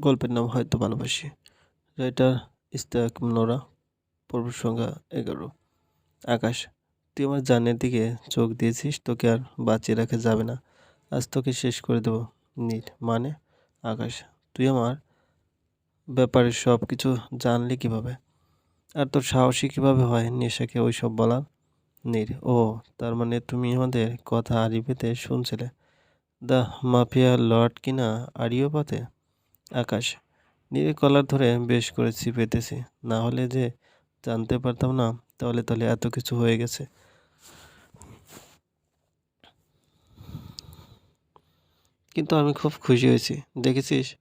গল্পের নাম হয়তো ভালোবাসি। রাইটার ইস্তাক নোরা, পর্ব সংখ্যা এগারো। আকাশ, তুই আমার জানের দিকে চোখ দিয়েছিস, তোকে আর বাঁচিয়ে রাখা যাবে না। আজ তোকে শেষ করে দেবো নীল মানে? আকাশ, তুই আমার ব্যাপারে সব কিছু জানলি কীভাবে? আর তোর সাহসী কীভাবে হয় নেশাকে ওই সব বলার? নীর, ও, তার মানে তুমি আমাদের কথা আড়ি পেতে শুনছিলে? দ্য মাফিয়া লর্ড কিনা আড়িও পাতে আকাশ। নীরে কলার ধরে বেশ করে চিপেতেছি। না হলে যে জানতে পারতাম না, তাহলে তাহলে এত কিছু হয়ে গেছে। কিন্তু আমি খুব খুশি হয়েছি। দেখেছিস?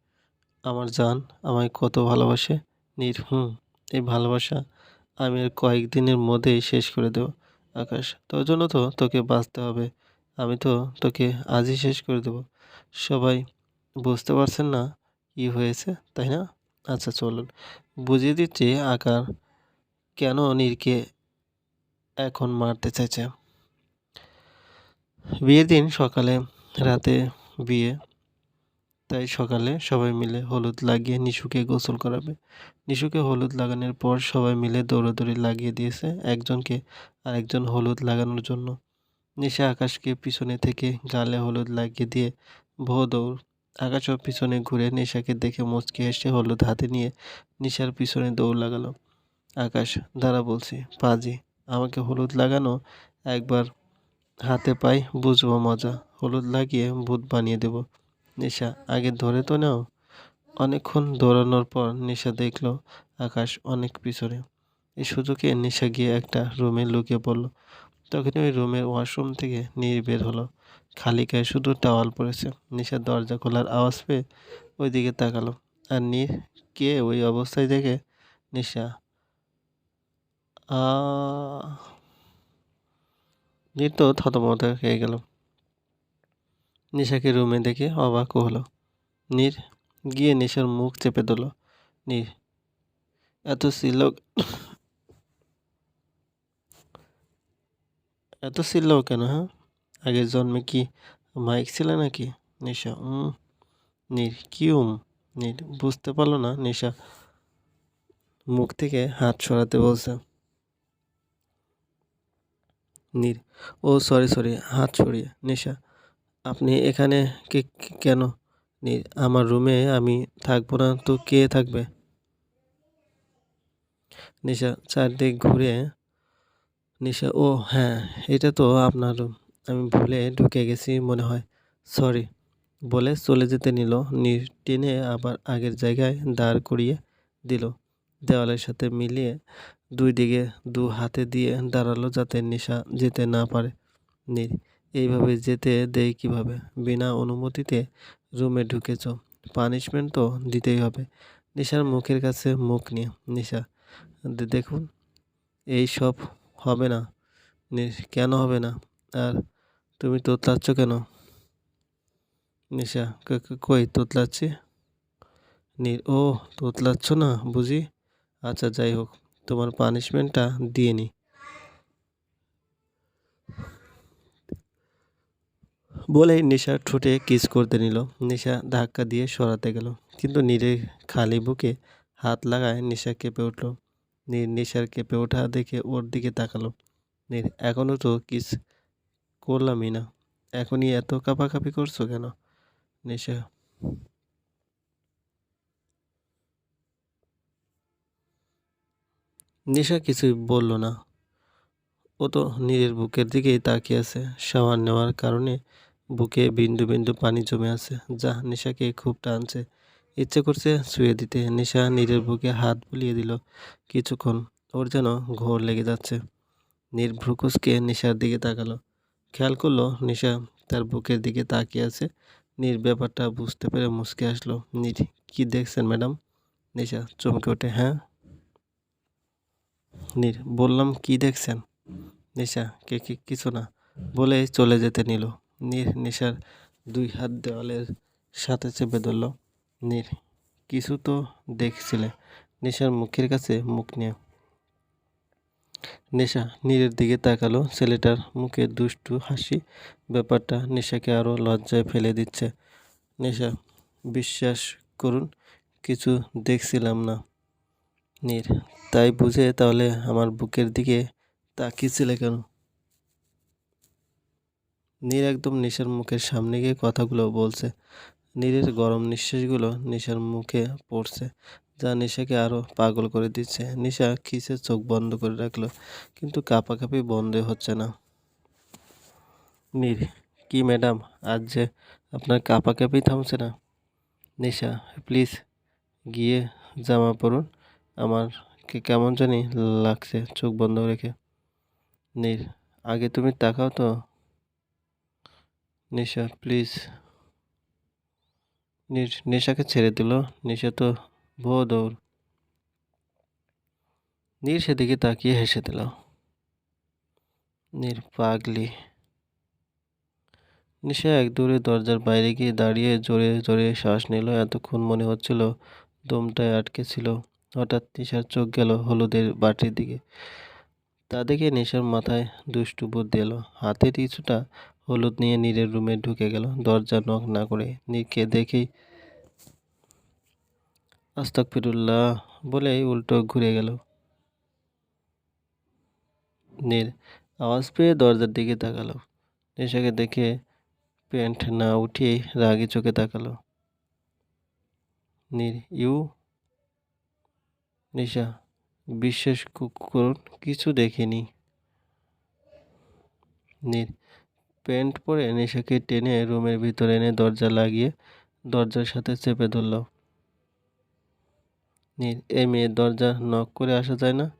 আমার জান আমায় কত ভালোবাসে। নীর, হুম, এই ভালোবাসা আমি আর কয়েকদিনের মধ্যেই শেষ করে দেব। আকাশ, তোর জন্য তো তোকে বাঁচতে হবে। আমি তো তোকে আজই শেষ করে দেব। সবাই বুঝতে পারছেন না কি হয়েছে, তাই না? আচ্ছা চলুন। বুঝিয়ে দিচ্ছি আকার কেন নীরকে এখন মারতে চাইছে। বিয়ের দিন সকালে, রাতে বিয়ে, তাই সকালে সবাই মিলে হলুদ লাগিয়ে নিশুকে গোসল করাবে। নিশুকে হলুদ লাগানোর পর সবাই মিলে দৌড়াদৌড়ি লাগিয়ে দিয়েছে একজনকে আরেকজন হলুদ লাগানোর জন্য। নিশা আকাশকে পিছনে থেকে গালে হলুদ লাগিয়ে দিয়ে ভো দৌড় আকাশও পিছনে ঘুরে নেশাকে দেখে মুচকে হেসে হলুদ হাতে নিয়ে নিশার পিছনে দৌড় লাগালো। আকাশ, দাঁড়া বলছি, পাজি, আমাকে হলুদ লাগানো? একবার হাতে পাই, বুঝব মজা। হলুদ লাগিয়ে ভূত বানিয়ে দেব। নেশা, আগে ধরে তো নাও। অনেকক্ষণ দৌড়ানোর পর নেশা দেখল আকাশ অনেক পিছনে। এই সুযোগে নেশা গিয়ে একটা রুমে লুকিয়ে পড়ল। তখনই ওই রুমের ওয়াশরুম থেকে নীর বের হলো। খালি গায়ে শুধু টাওয়াল পড়েছে। নিশার দরজা খোলার আওয়াজ পেয়ে ওই দিকে তাকালো। আর নীর কে ওই অবস্থায় দেখে? নিশা। আ নীর তো থতমত খেয়ে গেল। নিশাকে রুমে দেখে অবাক হলো। নীর গিয়ে নিশার মুখ চেপে দিল নীর এত ছিল এত ছিল কেন হ্যাঁ আগের জন্মে কি মাইক ছিল নাকি? নেশা, উম, নির, কি উম? নীর, বুঝতে পারল না নেশা। মুখ থেকে হাত সরাতে বলছে। নীর, ও সরি সরি, হাত সরিয়ে, নেশা, আপনি এখানে কে, কেন? নীর, আমার রুমে আমি থাকব না, তো কে থাকবে? নেশা, চারদিক ঘুরে নিশা, ও হ্যাঁ এটা তো আপনার, আমি ভুলে ঢুকে গেছি মনে হয় সরি বলে চলে যেতে নিল টেনে আবার আগের জায়গায় দাঁড় করিয়ে দিল, দেওয়ালের সাথে মিলিয়ে দুই দিকে দু হাতে দিয়ে দাঁড়াল যাতে নেশা যেতে না পারে, নীর, এইভাবে যেতে দেয় কীভাবে? বিনা অনুমতিতে রুমে ঢুকেছ পানিশমেন্ট তো দিতেই হবে, নিশার মুখের কাছে মুখ নিয়ে, নিশা দেখুন, এই সব হবে না। কেন হবে না? আর তুমি তোতলাচ্ছ কেন? নিশা কই তোতলাচ্ছি? নীর ও, তোতলাচ্ছ না বুঝি? আচ্ছা যাই হোক, তোমার পানিশমেন্টটা দিয়ে নি। বলেই নিশা ঠোঁটে কিস করতে নিল। নিশা ধাক্কা দিয়ে সরাতে গেল। কিন্তু নীরে খালি বুকে হাত লাগায় নিশা কেঁপে উঠল। নীর নিশার কেঁপে ওঠা দেখে ওর দিকে তাকালো। নীর এখনও তো কিস করলামই না। এখনই এত কাঁপাকাঁপি করছ কেন? নেশা। নেশা কিছুই বলল না। ও তো নীরের বুকের দিকেই তাকিয়ে আছে। শাওয়ার নেওয়ার কারণে বুকে বিন্দু বিন্দু পানি জমে আছে। যা নেশাকে খুব টানছে। ইচ্ছে করছে শুয়ে দিতে। নেশা নীরের বুকে হাত বুলিয়ে দিল। কিছুক্ষণ ওর যেন ঘোর লেগে যাচ্ছে। নীর ভ্রুকুসকে নেশার দিকে তাকালো। খেয়াল করল নিশা তার বুকের দিকে তাকিয়ে আছে। নীর ব্যাপারটা বুঝতে পেরে মুসকে আসলো। নীর, কি দেখছেন ম্যাডাম? নিশা চমকে ওঠে হ্যাঁ? নীর, বললাম কি দেখছেন? নিশা, কে, কি, কিছু না। বলে চলে যেতে নিল। নীর নিশার দুই হাত দেওয়ালের সাথে চেপে ধরল। নীর, কিছু তো দেখছিলে। নিশার মুখের কাছে মুখ নিয়ে। নেশা, নীরের দিকে তাকালো ছেলেটার মুখে দুষ্টু হাসি। ব্যাপারটা নেশাকে আরও লজ্জায় ফেলে দিচ্ছে। নেশা, বিশ্বাস করুন, কিছু দেখছিলাম না। নীর, তাই বুঝে তাহলে আমার বুকের দিকে তাকিয়েছিলে কেন? নীর একদম নেশার মুখের সামনে গিয়ে কথাগুলো বলছে। নীরের গরম নিঃশ্বাসগুলো নিশার মুখে পড়ছে, যা নিশাকে আরও পাগল করে দিচ্ছে। নিশা খিসে চোখ বন্ধ করে রাখল, কিন্তু কাঁপাকাঁপি বন্ধ হচ্ছে না। নীর কি ম্যাডাম, আজ যে আপনার কাঁপাকাঁপি থামছে না? নিশা, প্লিজ, গিয়ে জামা পরুন। আমার কেমন জানি লাগছে চোখ বন্ধ রেখে। নীর আগে তুমি তাকাও তো। নিশা, প্লিজ নেশাকে ছেড়ে দিল। নেশা তো ভো দৌড় নীর সেদিকে তাকিয়ে হেসে দিল। নীর পাগলি। নিশা এক দূরে দরজার বাইরে গিয়ে দাঁড়িয়ে জোরে জোরে শ্বাস নিল। এতক্ষণ মনে হচ্ছিল দমটায় আটকে ছিল। হঠাৎ নিশার চোখ গেল হলুদের বাটির দিকে। তা দেখে নেশার মাথায় দুষ্টু বুদ্ধি এলো। হাতে কিছুটা হলুদ নিয়ে নীরের রুমে ঢুকে গেল। দরজা নক না করে নীরকে দেখেই আস্তাকফিরুল্লাহ বলেই উল্টো ঘুরে গেল। নীর আওয়াজ পেয়ে দরজার দিকে তাকালো। নেশাকে দেখে প্যান্ট না উঠিয়েই রাগি চোখে তাকালো। নীর, ইউ? নিশা, বিশ্বাস করুন, কিছু দেখিনি। নীর প্যান্ট পরে নেশাকে টেনে রুমের ভিতরে এনে দরজা লাগিয়ে দরজার সাথে চেপে ধরল। নীর এই মেয়ের দরজা নক করে আসা যায় না?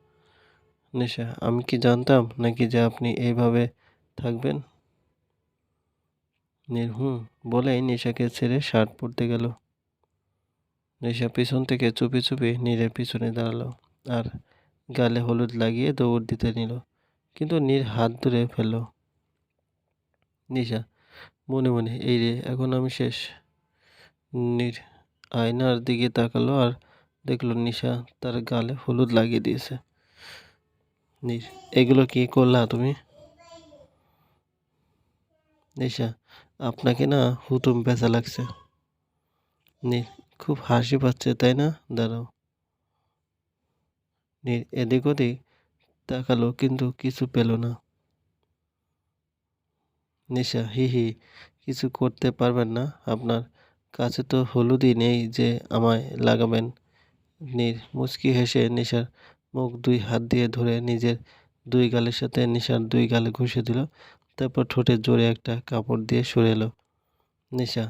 নেশা, আমি কি জানতাম নাকি যে আপনি এইভাবে থাকবেন? নীর, হুম, বলেই নেশাকে ছেড়ে শার্ট পরতে গেল। নেশা পিছন থেকে চুপি চুপি নীরের পিছনে দাঁড়াল আর গালে হলুদ লাগিয়ে দৌড় দিতে নিল। কিন্তু নীর হাত ধরে ফেলল। নিশা, মনে মনে, এই রে, এখন আমি শেষ। নীর আয়নার দিকে তাকালো আর দেখল নিশা তার গালে হলুদ লাগিয়ে দিয়েছে। নীর, এগুলো কি করলা তুমি? নিশা, আপনাকে না হুতুম বেচা লাগছে। নীর, খুব হাসি পাচ্ছে, তাই না? দাঁড়াও। নীর এদিক ওদিক তাকালো কিন্তু কিছু পেল না। নিশা, হি হি, কিছু করতে পারবেন না। আপনার কাছে তো হলুদই নেই যে আমায় লাগাবেন। নীর মুচকি হেসে নিশার মুখ দুই হাত দিয়ে ধরে নিজের দুই গালের সাথে নিশার দুই গালে ঘষে দিল। তারপর ঠোঁটে জোরে একটা কাপড় দিয়ে সরে এলো। নিশা।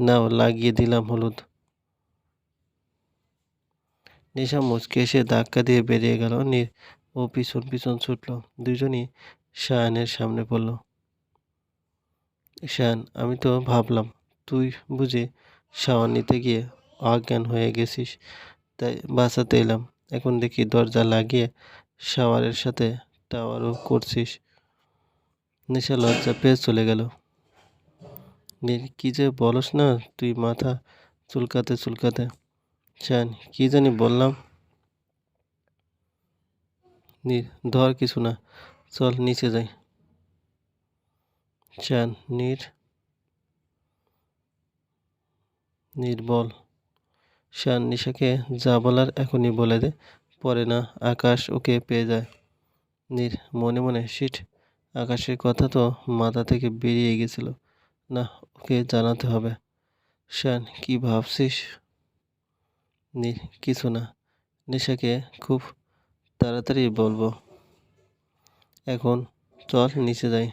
নাও, লাগিয়ে দিলাম হলুদ। নিশা মুচকে এসে ধাক্কা দিয়ে বেরিয়ে গেল। নীর ও পিছন পিছন ছুটল। দুজনই শায়ানের সামনে পড়ল। শায়ান, আমি তো ভাবলাম, তুই বুঝি শাওয়ার নিতে গিয়ে অজ্ঞান হয়ে গেছিস, তাই বাঁচাতে এলাম। এখন দেখি দরজা লাগিয়ে শাওয়ারের সাথে টাওয়ারও করছিস। নেশা লজ্জা পেয়ে চলে গেল। কি যে বলস না, তুই মাথা চুলকাতে চুলকাতে। শান কি জানি বললাম ধর কিছু না। চল, নিচে যাই। শান নির। নির্বল শান নিশাকে যা বলার এখনই বলে দে। পরে না, আকাশ ওকে পেয়ে যায়। নির, মনে মনে, শিট, আকাশের কথা তো মাথা থেকে বেরিয়ে গেছিল। না, ওকে জানাতে হবে। শান কি ভাবছিস? নির, কিছু না। নিশাকে খুব তাড়াতাড়ি বলব। এখন চল নিচে যাই।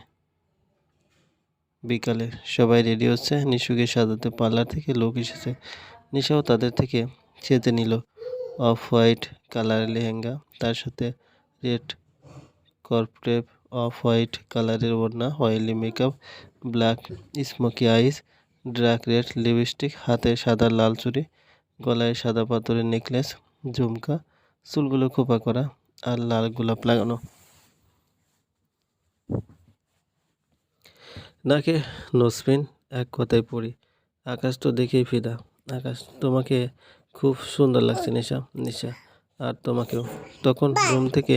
বিকালে সবাই রেডি হচ্ছে। নিশুকে সাজাতে পার্লার থেকে লোক এসেছে। নিশাও তাদের থেকে সেজে নিল। অফ হোয়াইট কালারের লেহেঙ্গা, তার সাথে রেড কর্পটেপ অফ হোয়াইট কালারের ওড়না oily makeup black smoky eyes dark red lipstick হাতে সাদা লাল চুড়ি, গলায় সাদা পাথরের নেকলেস ঝুমকা চুলগুলো খোপা করা আর লাল গোলাপ লাগানো। নাকে নোসপিন এক কথায় পড়ি আকাশ তো দেখেই ফিদা। আকাশ তোমাকে খুব সুন্দর লাগছে নিশা নিশা। আর তোমাকেও। তখন রুম থেকে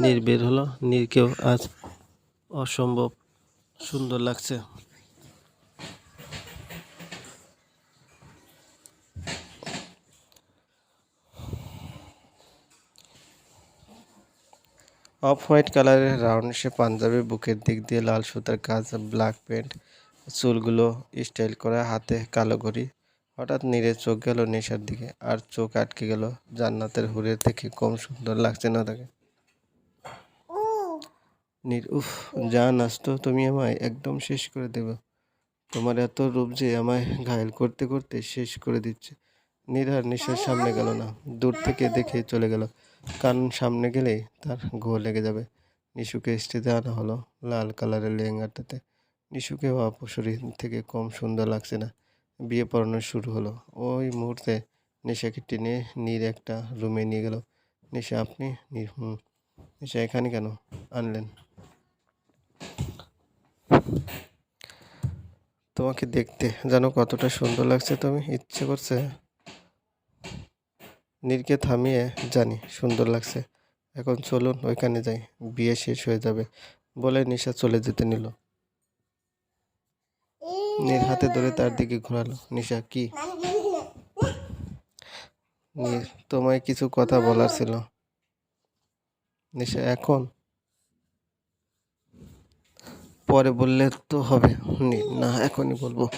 নীর বের হলো। নীরকেও আজ অসম্ভব সুন্দর লাগছে। অফ হোয়াইট কালারের রাউন্ড সে পাঞ্জাবি, বুকের দিক দিয়ে লাল সুতার কাজ, ব্ল্যাক প্যান্ট, চুলগুলো স্টাইল করা, হাতে কালো ঘড়ি। হঠাৎ নীরে চোখ গেল নেশার দিকে আর চোখ আটকে গেল জান্নাতের হুরের থেকে। কম সুন্দর লাগছে না তাকে? নীর, উফ জান আসতো তুমি আমায় একদম শেষ করে দেবে। তোমার এত রূপ যে আমায় ঘায়েল করতে করতে শেষ করে দিচ্ছে। নীর আর নিশার সামনে গেল না, দূর থেকে দেখে চলে গেল। কারণ সামনে গেলেই তার ঘো লেগে যাবে। নিশুকে স্টেজে আনা হলো লাল কালারের লেহেঙ্গাটাতে। নিশুকে অপশরীর থেকে কম সুন্দর লাগছে না। বিয়ে পড়ানো শুরু হলো। ওই মুহূর্তে নেশাকে টেনে নীর একটা রুমে নিয়ে গেল। নেশা, আপনি হুম। নেশা, এখানে কেন আনলেন? তোমাকে দেখতে জানো কতটা সুন্দর লাগছে, তুমি ইচ্ছে করছে নীরকে থামিয়ে, জানি, সুন্দর লাগছে। এখন চলুন, ওইখানে যাই। বিয়ে শেষ হয়ে যাবে, বলে নিশা চলে যেতে নিল। নীর হাতে ধরে তার দিকে ঘোরালো। নিশা, কি? নীর, তোমায় কিছু কথা বলার ছিল। নিশা, এখন? পরে বললে তো হবে। না, এখনই বলব।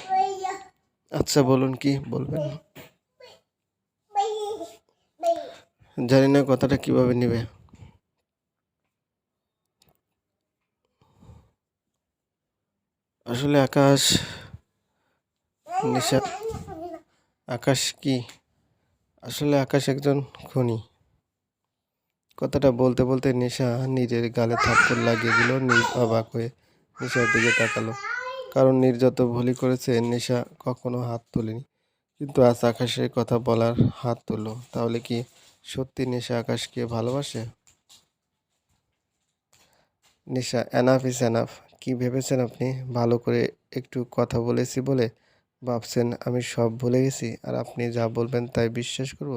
আচ্ছা বলুন কি বলবেন? জানি না কথাটা কীভাবে নেবে। আসলে আকাশ নিশা আকাশ কি? আসলে আকাশ একজন খনি। কথাটা বলতে বলতে নেশা নিজের গালে থাপ্পড় লাগিয়ে দিল নীর অবাক হয়ে নেশার দিকে তাকালো। কারণ নীর যত ভুলই করেছে নেশা কখনো হাত তোলেনি। কিন্তু আজ আকাশের কথা বলার হাত তুললো, তাহলে কি সত্যি নেশা আকাশকে ভালোবাসে? নেশা এনাফ ইস এনাফ কি ভেবেছেন আপনি? ভালো করে একটু কথা বলেছি বলে ভাবছেন আমি সব ভুলে গেছি আর আপনি যা বলবেন তাই বিশ্বাস করব?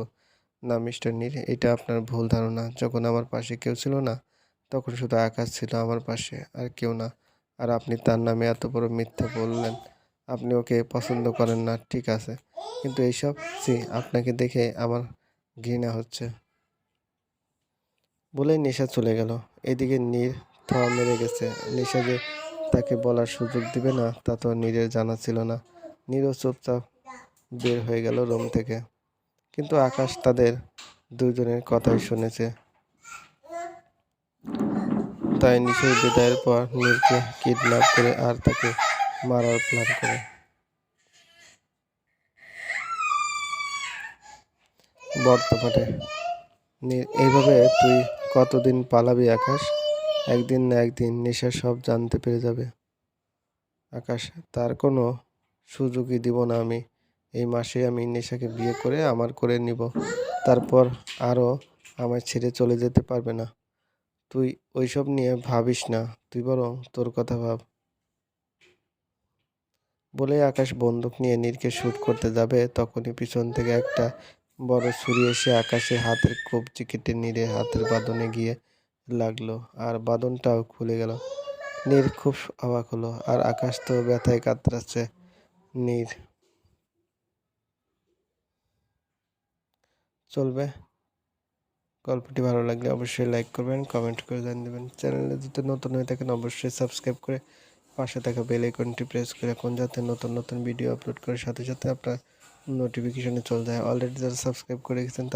না, মিস্টার নীর এটা আপনার ভুল ধারণা। যখন আমার পাশে কেউ ছিল না, তখন শুধু আকাশ ছিল আমার পাশে আর কেউ না। আর আপনি তার নামে এত বড় মিথ্যা বললেন। আপনি ওকে পছন্দ করেন না, ঠিক আছে। কিন্তু এইসব সি আপনাকে দেখে আমার ঘৃণা হচ্ছে। বলেই নেশা চলে গেল। এদিকে নীর থাওয়া মেরে গেছে। নেশা যে তাকে বলার সুযোগ দিবে না, তা তো নীরের জানা ছিল না। নীরও চুপচাপ বের হয়ে গেল রুম থেকে। কিন্তু আকাশ তাদের দুজনের কথাই শুনেছে। তাই নিশোর বিদায়ের পর নীরকে কিডন্যাপ করে আর তাকে মারার প্ল্যান করে। বর্তমানে। এইভাবে তুই কতদিন পালাবি আকাশ? একদিন না একদিন নেশা সব জানতে পেরে যাবে। আকাশ, তার কোনো সুযোগই দিব না আমি। এই মাসে আমি নেশাকে বিয়ে করে আমার করে নিব। তারপর আরও আমায় ছেড়ে চলে যেতে পারবে না। তুই ওইসব নিয়ে ভাবিস না, তুই বরং তোর কথা ভাব। বলে আকাশ বন্দুক নিয়ে নীরকে শ্যুট করতে যাবে, তখনই পিছন থেকে একটা বড় ছুরি এসে আকাশে হাতের কবজি কেটে নীরের হাতের বাঁধনে গিয়ে লাগল, আর বাঁধনটাও খুলে গেল। নীর খুব অবাক হলো, আর আকাশ তো ব্যথায় কাতরাচ্ছে নীর। চলবে? গল্পটি ভালো লাগলে অবশ্যই লাইক করবেন, কমেন্ট করে জানিয়ে দেবেন। চ্যানেলে যদি নতুন হয়ে থাকেন, অবশ্যই সাবস্ক্রাইব করে পাশে থাকা বেল আইকনটি প্রেস করে রাখুন, যাতে নতুন নতুন ভিডিও আপলোড করার সাথে সাথে আপনার নোটিফিকেশনে চলে যায়। অলরেডি যারা সাবস্ক্রাইব করে গেছেন